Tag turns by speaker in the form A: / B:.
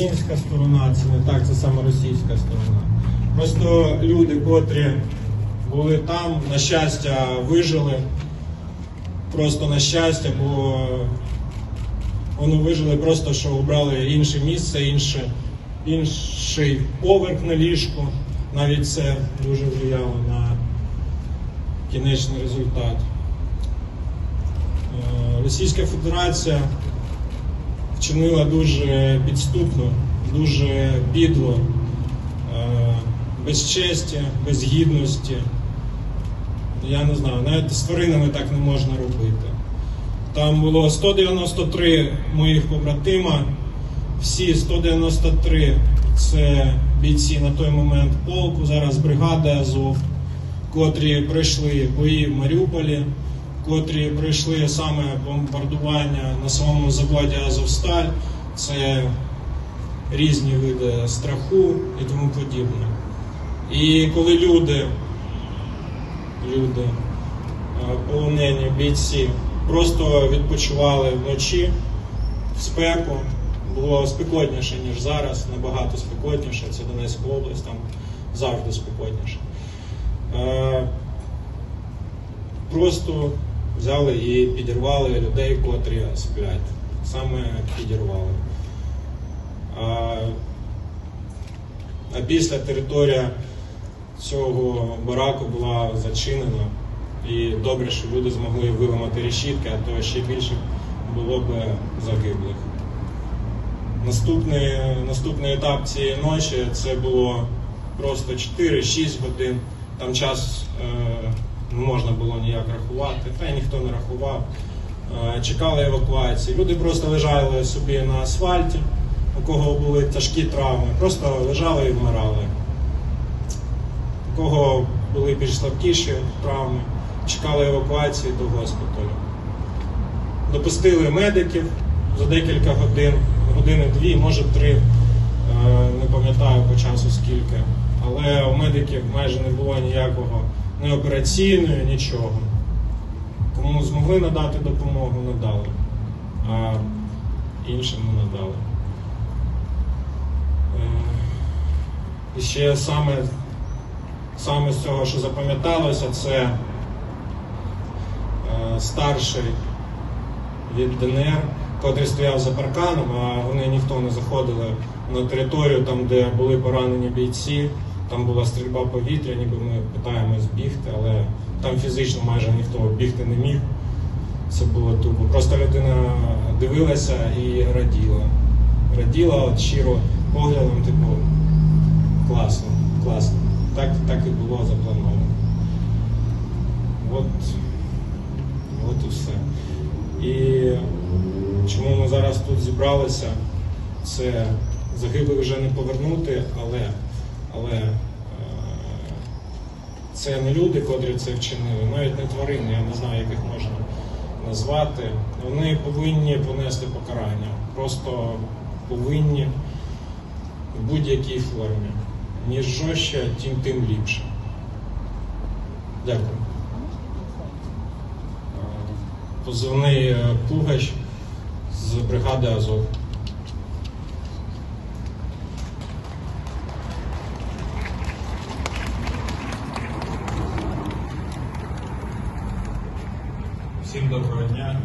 A: українська сторона, це не так, це саме російська сторона. Просто люди, котрі були там, на щастя, вижили. Просто на щастя, бо вони вижили просто, що обрали інше місце, інше, інший поверх на ліжку. Навіть це дуже впливало на кінечний результат. Е, Російська Федерація вчинила дуже підступно, дуже підло, е, без честі, без гідності. Я не знаю, навіть з тваринами так не можна робити. Там було 193 моїх побратима, всі 193 це бійці на той момент полку, зараз бригади Азов, котрі пройшли бої в Маріуполі, котрі пройшли саме бомбардування на самому заводі Азовсталь. Це різні види страху і тому подібне. І коли люди, люди, е, полонені бійці, просто відпочивали вночі в спеку, було спекотніше, ніж зараз, набагато спекотніше. Це Донецька область, там завжди спекотніше. Е, Просто взяли і підірвали людей, котрі сплять. Саме підірвали. А, а після територія цього бараку була зачинена. І добре, що люди змогли виламати решітки, а то ще більше було б загиблих. Наступний, наступний етап цієї ночі це було просто 4-6 годин. Там час е, не можна було ніяк рахувати, та й ніхто не рахував. Е, чекали евакуації. Люди просто лежали собі на асфальті, у кого були тяжкі травми, просто лежали і вмирали. У кого були більш слабкіші травми, чекали евакуації до госпіталю. Допустили медиків за декілька годин, години-дві, може три, е, не пам'ятаю по часу скільки. Але у медиків майже не було ніякого ні операційної, нічого. Кому змогли надати допомогу, надали, а іншим не надали. Е, І ще саме, саме з цього, що запам'яталося, це е, старший від ДНР, котрий стояв за парканом, а вони ніхто не заходили на територію, там, де були поранені бійці. Там була стрільба повітря, ніби ми питаємось бігти, але там фізично майже ніхто бігти не міг. Це було тупо. Просто людина дивилася і раділа. Раділа от щиро поглядом, типу, класно, класно. Так, так і було заплановано. От, от і все. І чому ми зараз тут зібралися, це загиблих вже не повернути, але, але е, це не люди, котрі це вчинили, навіть не тварини, я не знаю, як їх можна назвати. Вони повинні понести покарання. Просто повинні в будь-якій формі. Ніж жорстче, тим тим ліпше. Дякую. Позивний е, Пугач з бригади Азов. Доброго дня.